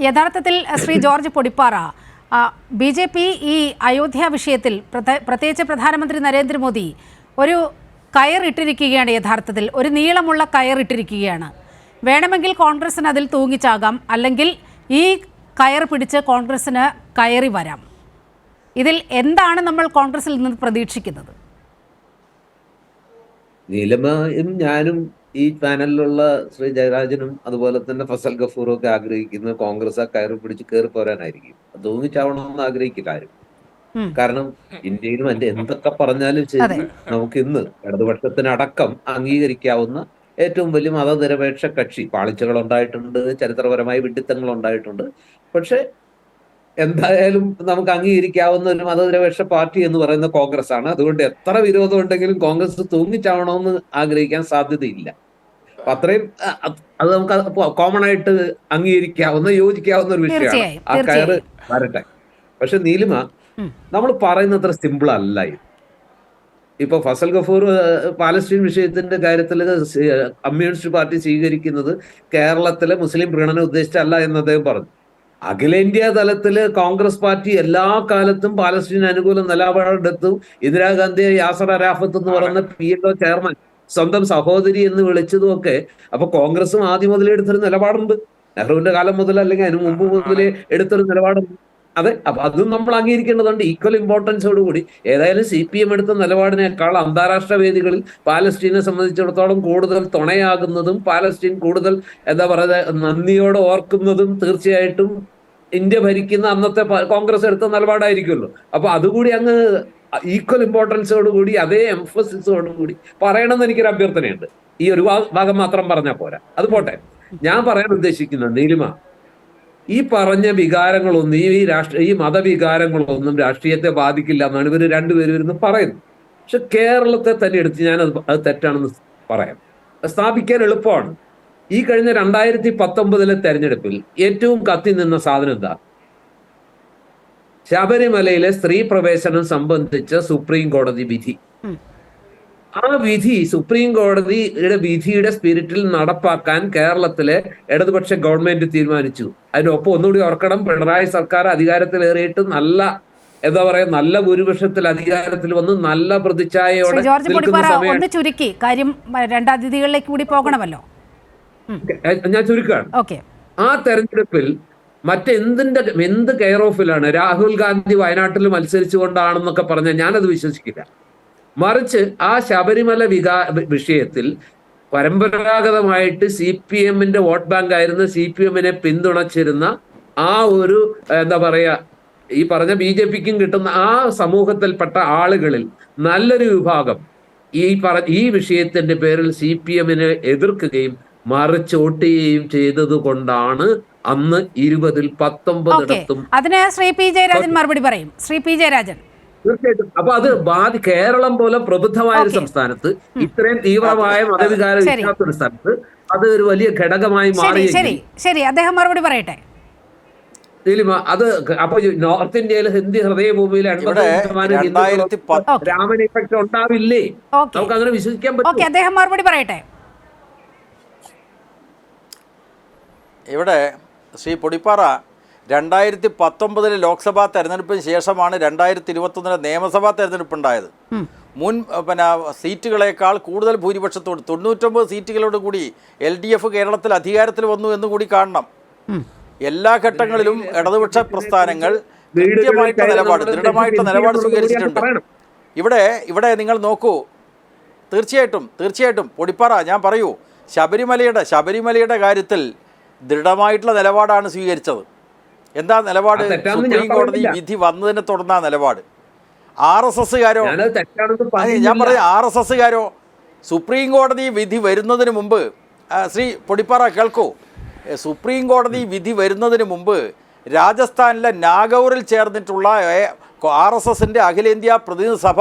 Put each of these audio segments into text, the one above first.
യഥാർത്ഥത്തിൽ Shri George Podippara B J P ഈ അയോധ്യ വിഷയത്തിൽ പ്രത്യ- പ്രത്യേകിച്ച് പ്രധാനമന്ത്രി നരേന്ദ്രമോദി ഒരു കയറിട്ടിരിക്കുകയാണ് യഥാർത്ഥത്തിൽ ഒരു നീളമുള്ള കയറിട്ടിരിക്കുകയാണ്. വേണമെങ്കിൽ കോൺഗ്രസിന് അതിൽ തൂങ്ങിച്ചാകാം അല്ലെങ്കിൽ ഈ കയർ പിടിച്ച് കോൺഗ്രസിന് കയറി വരാം. ഇതിൽ എന്താണ് നമ്മൾ കോൺഗ്രസിൽ നിന്ന് പ്രതീക്ഷിക്കുന്നത്? നീലമയും ഞാനും ഈ പാനലിലുള്ള ശ്രീ ജയരാജനും അതുപോലെ തന്നെ ഫസൽ ഗഫൂറും ഒക്കെ ആഗ്രഹിക്കുന്നത് കോൺഗ്രസ് ആ കയറി പിടിച്ച് കയറി പോരാനായിരിക്കും. തൂങ്ങിച്ചാവണമെന്ന് ആഗ്രഹിക്കില്ല ആരും. കാരണം ഇന്ത്യയിലും അതിന്റെ എന്തൊക്കെ പറഞ്ഞാലും. ശരി നമുക്ക് ഇന്ന് ഇടതുപക്ഷത്തിനടക്കം അംഗീകരിക്കാവുന്ന ഏറ്റവും വലിയ മതനിരപേക്ഷ കക്ഷി പാളിച്ചകൾ ഉണ്ടായിട്ടുണ്ട് ചരിത്രപരമായ വിഡിത്തങ്ങൾ ഉണ്ടായിട്ടുണ്ട് പക്ഷെ എന്തായാലും നമുക്ക് അംഗീകരിക്കാവുന്ന ഒരു മതനിരപേക്ഷ പാർട്ടി എന്ന് പറയുന്ന കോൺഗ്രസ് ആണ് അതുകൊണ്ട് എത്ര വിരോധം ഉണ്ടെങ്കിലും കോൺഗ്രസ് തൂങ്ങിച്ചാവണമെന്ന് ആഗ്രഹിക്കാൻ സാധ്യതയില്ല. അപ്പൊ അത്രയും അത് നമുക്ക് കോമൺ ആയിട്ട് അംഗീകരിക്കാവുന്ന യോജിക്കാവുന്ന ഒരു വിഷയമാണ്. ആ കയറ്. വരട്ടെ. പക്ഷെ നീലിമ. നമ്മൾ പറയുന്നത്ര സിമ്പിൾ അല്ല ഇത്. ഇപ്പൊ ഫസൽ ഗഫൂർ പാലസ്റ്റീൻ പാലസ്തീൻ വിഷയത്തിന്റെ കാര്യത്തിൽ കമ്മ്യൂണിസ്റ്റ് പാർട്ടി സ്വീകരിക്കുന്നത് കേരളത്തിലെ മുസ്ലിം പ്രീണനം ഉദ്ദേശിച്ചല്ല എന്ന് അദ്ദേഹം പറഞ്ഞു. അഖിലേന്ത്യാ തലത്തിൽ കോൺഗ്രസ് പാർട്ടി എല്ലാ കാലത്തും പാലസ്തീൻ അനുകൂല നിലപാടെടുത്തും. ഇന്ദിരാഗാന്ധി യാസർ അരാഫത്ത് എന്ന് പറയുന്ന പി എൽ ഒ ചെയർമാൻ സ്വന്തം സഹോദരി എന്ന് വിളിച്ചതും ഒക്കെ അപ്പൊ കോൺഗ്രസും ആദ്യം മുതലേ എടുത്തൊരു നിലപാടുണ്ട്. നെഹ്റുവിന്റെ കാലം മുതൽ അല്ലെങ്കിൽ അതിന് മുമ്പ് മുതലേ എടുത്തൊരു നിലപാടുണ്ട്. അതെ അപ്പൊ അതും നമ്മൾ അംഗീകരിക്കേണ്ടതുണ്ട്. ഈക്വൽ ഇമ്പോർട്ടൻസോടുകൂടി ഏതായാലും സി പി എം എടുത്ത നിലപാടിനേക്കാൾ അന്താരാഷ്ട്ര വേദികളിൽ പാലസ്റ്റീനെ സംബന്ധിച്ചിടത്തോളം കൂടുതൽ തുണയാകുന്നതും പാലസ്റ്റീൻ കൂടുതൽ എന്താ പറയുക നന്ദിയോടെ ഓർക്കുന്നതും തീർച്ചയായിട്ടും ഇന്ത്യ ഭരിക്കുന്ന അന്നത്തെ കോൺഗ്രസ് എടുത്ത നിലപാടായിരിക്കുമല്ലോ. അപ്പൊ അതുകൂടി അങ്ങ് ഈക്വൽ ഇമ്പോർട്ടൻസോടുകൂടി അതേ എംഫസിസോടുകൂടി പറയണമെന്ന് എനിക്കൊരു അഭ്യർത്ഥനയുണ്ട്. ഈ ഒരു ഭാഗം മാത്രം പറഞ്ഞാൽ പോരാ. അത് പോട്ടെ. ഞാൻ പറയാൻ ഉദ്ദേശിക്കുന്നത് നീലിമ ഈ പറഞ്ഞ വികാരങ്ങളൊന്നും ഈ രാഷ്ട്രീയ ഈ മതവികാരങ്ങളൊന്നും രാഷ്ട്രീയത്തെ ബാധിക്കില്ല എന്നാണ് ഇവർ രണ്ടുപേരും ഇരുന്ന് പറയുന്നത്. പക്ഷെ കേരളത്തെ തന്നെ എടുത്ത് ഞാൻ അത് അത് തെറ്റാണെന്ന് പറയാം. സ്ഥാപിക്കാൻ എളുപ്പമാണ്. ഈ കഴിഞ്ഞ രണ്ടായിരത്തി പത്തൊമ്പതിലെ തെരഞ്ഞെടുപ്പിൽ ഏറ്റവും കത്തി നിന്ന സാധനം എന്താ? ശബരിമലയിലെ സ്ത്രീ പ്രവേശനം സംബന്ധിച്ച സുപ്രീം കോടതി വിധി. ആ വിധി സുപ്രീം കോടതിയുടെ വിധിയുടെ സ്പിരിറ്റിൽ നടപ്പാക്കാൻ കേരളത്തിലെ ഇടതുപക്ഷ ഗവൺമെന്റ് തീരുമാനിച്ചു. അതിനൊപ്പം ഒന്നുകൂടി ഓർക്കണം പിണറായി സർക്കാർ അധികാരത്തിലേറിയിട്ട് നല്ല എന്താ പറയാ നല്ല ഭൂരിപക്ഷത്തിൽ അധികാരത്തിൽ വന്ന് നല്ല പ്രതിച്ഛായോടെ പ്രതിച്ഛായയോടെ ചുരുക്കി. കാര്യം രണ്ടാം തീയതികളിലേക്ക് കൂടി പോകണമല്ലോ. ഞാൻ ചുരുക്കാണ്. ഓക്കെ. ആ തെരഞ്ഞെടുപ്പിൽ മറ്റെന്തിന്റെ എന്ത് കെയർ ഓഫിലാണ് രാഹുൽ ഗാന്ധി വയനാട്ടിൽ മത്സരിച്ചുകൊണ്ടാണെന്നൊക്കെ പറഞ്ഞാൽ ഞാനത് വിശ്വസിക്കില്ല. മറിച്ച് ആ ശബരിമല വികാ വിഷയത്തിൽ പരമ്പരാഗതമായിട്ട് സി പി എമ്മിന്റെ വോട്ട് ബാങ്ക് ആയിരുന്ന സി പി എമ്മിനെ പിന്തുണച്ചിരുന്ന ആ ഒരു എന്താ പറയാ ഈ പറഞ്ഞ ബി ജെ പിക്കും കിട്ടുന്ന ആ സമൂഹത്തിൽപ്പെട്ട ആളുകളിൽ നല്ലൊരു വിഭാഗം ഈ പറ ഈ വിഷയത്തിന്റെ പേരിൽ സി പി എമ്മിനെ എതിർക്കുകയും മറിച്ച് ചെയ്തതുകൊണ്ടാണ് ചെയ്തത് കൊണ്ടാണ് അന്ന് ഇരുപതിൽ പത്തൊമ്പതിടത്തും അതിന് ശ്രീ പി ജയരാജൻ മറുപടി പറയും. ശ്രീ പി ജയരാജൻ. തീർച്ചയായിട്ടും. അപ്പൊ അത് ബാധി കേരളം പോലെ പ്രബുദ്ധമായ ഒരു. സംസ്ഥാനത്ത് ഇത്രയും തീവ്രമായ മതവികാരം ഇല്ലാത്ത ഒരു സ്ഥലത്ത് അത് ഒരു വലിയ ഘടകമായി മാറി ശരി. ശരി അദ്ദേഹം മറുപടി പറയട്ടെ. അത് അപ്പൊ നോർത്ത് ഇന്ത്യയിൽ ഹിന്ദി ഹൃദയഭൂമിയിൽ എൺപത് ശതമാനം രാമൻ ഇഫക്റ്റ് ഉണ്ടാവില്ലേ? നമുക്ക് അങ്ങനെ വിശ്വസിക്കാൻ ഓക്കെ പറ്റും അദ്ദേഹം മറുപടി പറയട്ടെ. ഇവിടെ ശ്രീ പൊടിപ്പാറ രണ്ടായിരത്തി പത്തൊമ്പതിലെ ലോക്സഭാ തെരഞ്ഞെടുപ്പിന് ശേഷമാണ് രണ്ടായിരത്തി ഇരുപത്തൊന്നിലെ നിയമസഭാ തെരഞ്ഞെടുപ്പ് ഉണ്ടായത്. മുൻ പിന്നെ സീറ്റുകളേക്കാൾ കൂടുതൽ ഭൂരിപക്ഷത്തോട് തൊണ്ണൂറ്റൊമ്പത് സീറ്റുകളോട് കൂടി എൽ ഡി എഫ് കേരളത്തിൽ അധികാരത്തിൽ വന്നു എന്ന് കൂടി കാണണം. എല്ലാ ഘട്ടങ്ങളിലും ഇടതുപക്ഷ പ്രസ്ഥാനങ്ങൾ കൃത്യമായിട്ട് നിലപാട് ദൃഢമായിട്ട് നിലപാട് സ്വീകരിച്ചിട്ടുണ്ട്. ഇവിടെ ഇവിടെ നിങ്ങൾ നോക്കൂ. തീർച്ചയായിട്ടും തീർച്ചയായിട്ടും പൊടിപ്പാറ ഞാൻ പറയൂ ശബരിമലയുടെ ശബരിമലയുടെ കാര്യത്തിൽ ദൃഢമായിട്ടുള്ള നിലപാടാണ് സ്വീകരിച്ചത്. എന്താ നിലപാട്? സുപ്രീം കോടതി. വിധി വന്നതിനെ തുടർന്ന നിലപാട്. ആർ എസ് എസ്സുകാരോ ഞാൻ. പറയാം ആർ എസ് എസ്സുകാരോ സുപ്രീം കോടതി വിധി വരുന്നതിന് മുമ്പ് ശ്രീ പൊടിപ്പാറ കേൾക്കൂ. സുപ്രീം കോടതി വിധി വരുന്നതിന് മുമ്പ് രാജസ്ഥാനിലെ നാഗൌറിൽ ചേർന്നിട്ടുള്ള ആർ എസ് എസിന്റെ അഖിലേന്ത്യാ പ്രതിനിധി സഭ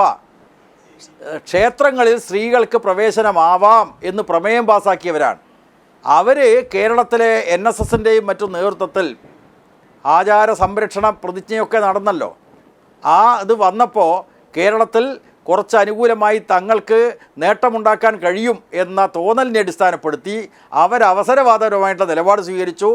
ക്ഷേത്രങ്ങളിൽ സ്ത്രീകൾക്ക് പ്രവേശനമാവാം എന്ന് പ്രമേയം പാസാക്കിയവരാണ്. അവർ കേരളത്തിലെ എൻ എസ് എസിന്റെയും മറ്റും നേതൃത്വത്തിൽ ആചാര സംരക്ഷണ പ്രതിജ്ഞയൊക്കെ നടന്നല്ലോ. ആ ഇത് വന്നപ്പോൾ കേരളത്തിൽ കുറച്ച് അനുകൂലമായി തങ്ങൾക്ക് നേട്ടമുണ്ടാക്കാൻ കഴിയും എന്ന തോന്നലിനെ അടിസ്ഥാനപ്പെടുത്തി അവരവസരവാദപരമായിട്ടുള്ള നിലപാട് സ്വീകരിച്ചു.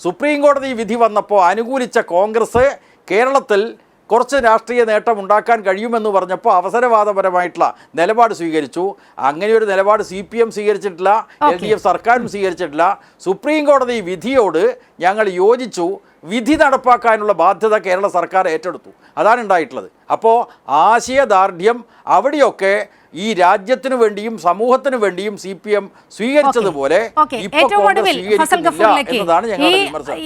സുപ്രീം കോടതി വിധി വന്നപ്പോൾ അനുകൂലിച്ച കോൺഗ്രസ് കേരളത്തിൽ കുറച്ച് രാഷ്ട്രീയ നേട്ടം ഉണ്ടാക്കാൻ കഴിയുമെന്ന് പറഞ്ഞപ്പോൾ അവസരവാദപരമായിട്ടുള്ള നിലപാട് സ്വീകരിച്ചു. അങ്ങനെ ഒരു നിലപാട് സി പി എം സ്വീകരിച്ചിട്ടില്ല എൽ ഡി എഫ് സർക്കാരും സ്വീകരിച്ചിട്ടില്ല. സുപ്രീം കോടതി വിധിയോട് ഞങ്ങൾ യോജിച്ചു. വിധി നടപ്പാക്കാനുള്ള ബാധ്യത കേരള സർക്കാർ ഏറ്റെടുത്തു. അതാണ് ഉണ്ടായിട്ടുള്ളത്. അപ്പോൾ ആശയദാർഢ്യം അവിടെയൊക്കെ ഈ രാജ്യത്തിനു വേണ്ടിയും സമൂഹത്തിനു വേണ്ടിയും സി പി എം സ്വീകരിച്ചതുപോലെ ഇപ്പോൾ കോൺഗ്രസ് സ്വീകരിക്കുന്നില്ല എന്നതാണ് ഞങ്ങളുടെ വിമർശനം.